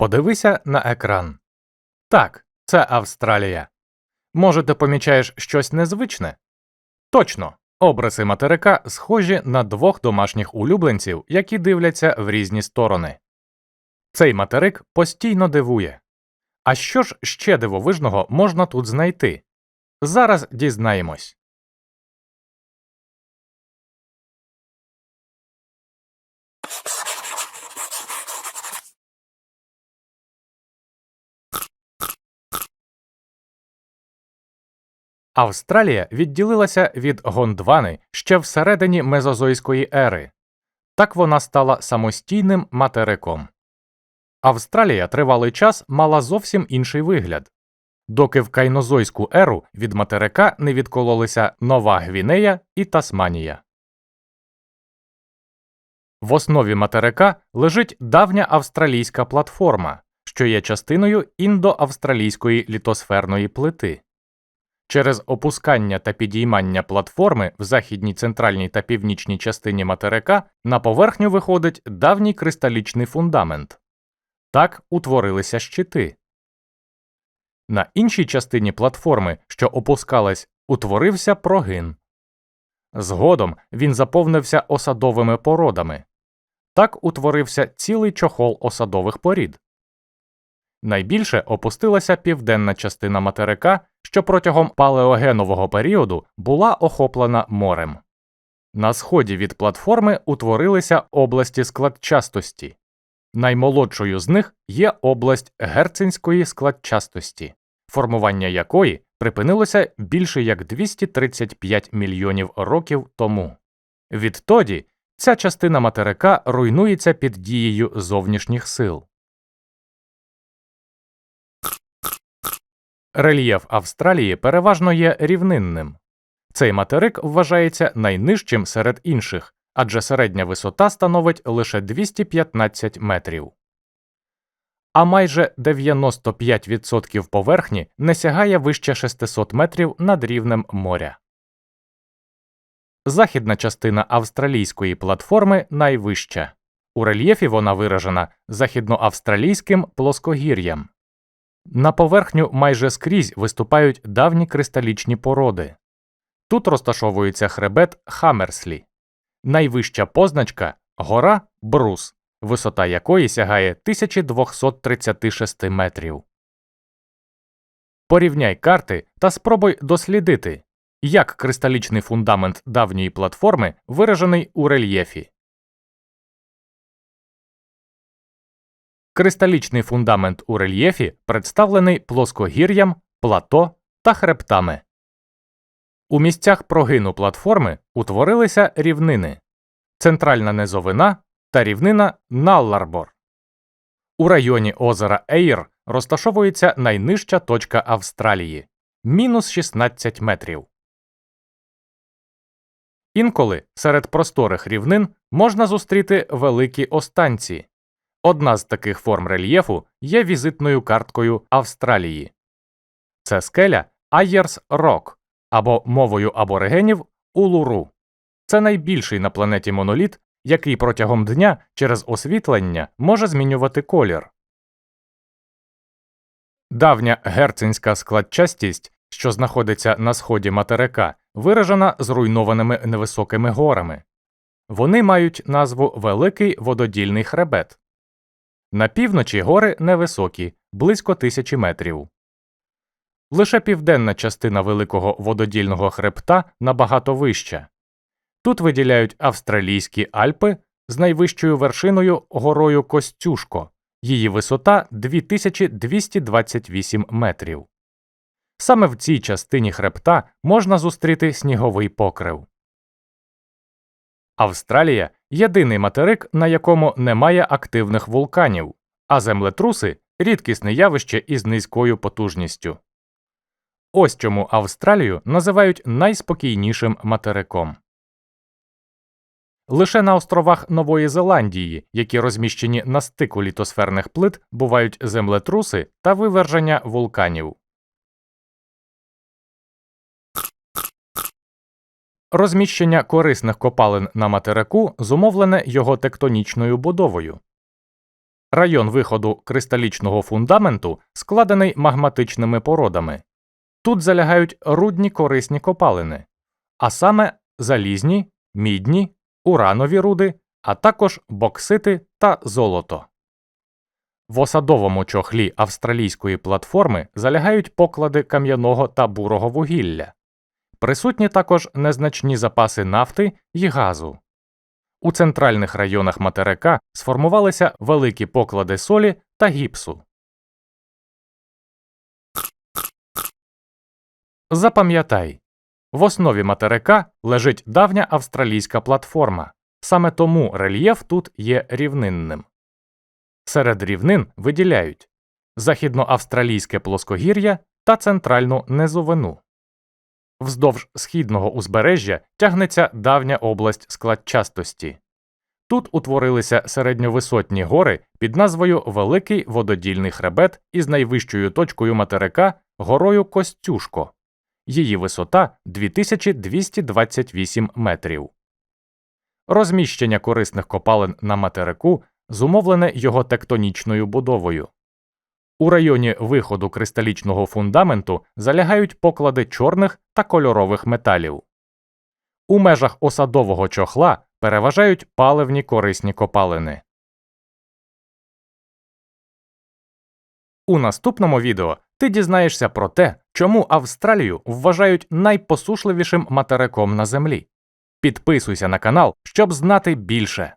Подивися на екран. Так, це Австралія. Може, ти помічаєш щось незвичне? Точно, обриси материка схожі на двох домашніх улюбленців, які дивляться в різні сторони. Цей материк постійно дивує. А що ж ще дивовижного можна тут знайти? Зараз дізнаємось. Австралія відділилася від Гондвани ще всередині Мезозойської ери. Так вона стала самостійним материком. Австралія тривалий час мала зовсім інший вигляд. Доки в кайнозойську еру від материка не відкололися Нова Гвінея і Тасманія. В основі материка лежить давня австралійська платформа, що є частиною індоавстралійської літосферної плити. Через опускання та підіймання платформи в західній центральній та північній частині материка на поверхню виходить давній кристалічний фундамент. Так утворилися щити. На іншій частині платформи, що опускалась, утворився прогин. Згодом він заповнився осадовими породами. Так утворився цілий чохол осадових порід. Найбільше опустилася південна частина материка, що протягом палеогенового періоду була охоплена морем. На сході від платформи утворилися області складчастості. Наймолодшою з них є область герцинської складчастості, формування якої припинилося більше як 235 мільйонів років тому. Відтоді ця частина материка руйнується під дією зовнішніх сил. Рельєф Австралії переважно є рівнинним. Цей материк вважається найнижчим серед інших, адже середня висота становить лише 215 метрів. А майже 95% поверхні не сягає вище 600 метрів над рівнем моря. Західна частина австралійської платформи найвища. У рельєфі вона виражена західноавстралійським плоскогір'ям. На поверхню майже скрізь виступають давні кристалічні породи. Тут розташовується хребет Хаммерслі, найвища позначка гора Брус, висота якої сягає 1236 метрів. Порівняй карти та спробуй дослідити, як кристалічний фундамент давньої платформи виражений у рельєфі. Кристалічний фундамент у рельєфі представлений плоскогір'ям, плато та хребтами. У місцях прогину платформи утворилися рівнини центральна низовина та рівнина Налларбор. У районі озера Ейр розташовується найнижча точка Австралії мінус 16 метрів. Інколи серед просторих рівнин можна зустріти великі останці. Одна з таких форм рельєфу є візитною карткою Австралії. Це скеля Айєрс Рок або мовою аборигенів Улуру. Це найбільший на планеті моноліт, який протягом дня через освітлення може змінювати колір. Давня герцинська складчастість, що знаходиться на сході материка, виражена зруйнованими невисокими горами. Вони мають назву Великий вододільний хребет. На півночі гори невисокі, близько тисячі метрів. Лише південна частина великого вододільного хребта набагато вища. Тут виділяють австралійські Альпи з найвищою вершиною горою Костюшко, її висота 2228 метрів. Саме в цій частині хребта можна зустріти сніговий покрив. Австралія єдиний материк, на якому немає активних вулканів, а землетруси рідкісне явище із низькою потужністю. Ось чому Австралію називають найспокійнішим материком. Лише на островах Нової Зеландії, які розміщені на стику літосферних плит, бувають землетруси та виверження вулканів. Розміщення корисних копалин на материку зумовлене його тектонічною будовою. Район виходу кристалічного фундаменту складений магматичними породами. Тут залягають рудні корисні копалини, а саме залізні, мідні, уранові руди, а також боксити та золото. В осадовому чохлі австралійської платформи залягають поклади кам'яного та бурого вугілля. Присутні також незначні запаси нафти й газу. У центральних районах материка сформувалися великі поклади солі та гіпсу. Запам'ятай, в основі материка лежить давня австралійська платформа, саме тому рельєф тут є рівнинним. Серед рівнин виділяють західноавстралійське плоскогір'я та центральну низовину. Вздовж східного узбережжя тягнеться давня область складчастості. Тут утворилися середньовисотні гори під назвою Великий вододільний хребет із найвищою точкою материка горою Костюшко. Її висота 2228 метрів. Розміщення корисних копалин на материку зумовлене його тектонічною будовою. У районі виходу кристалічного фундаменту залягають поклади чорних та кольорових металів. У межах осадового чохла переважають паливні корисні копалини. У наступному відео ти дізнаєшся про те, чому Австралію вважають найпосушливішим материком на землі. Підписуйся на канал, щоб знати більше.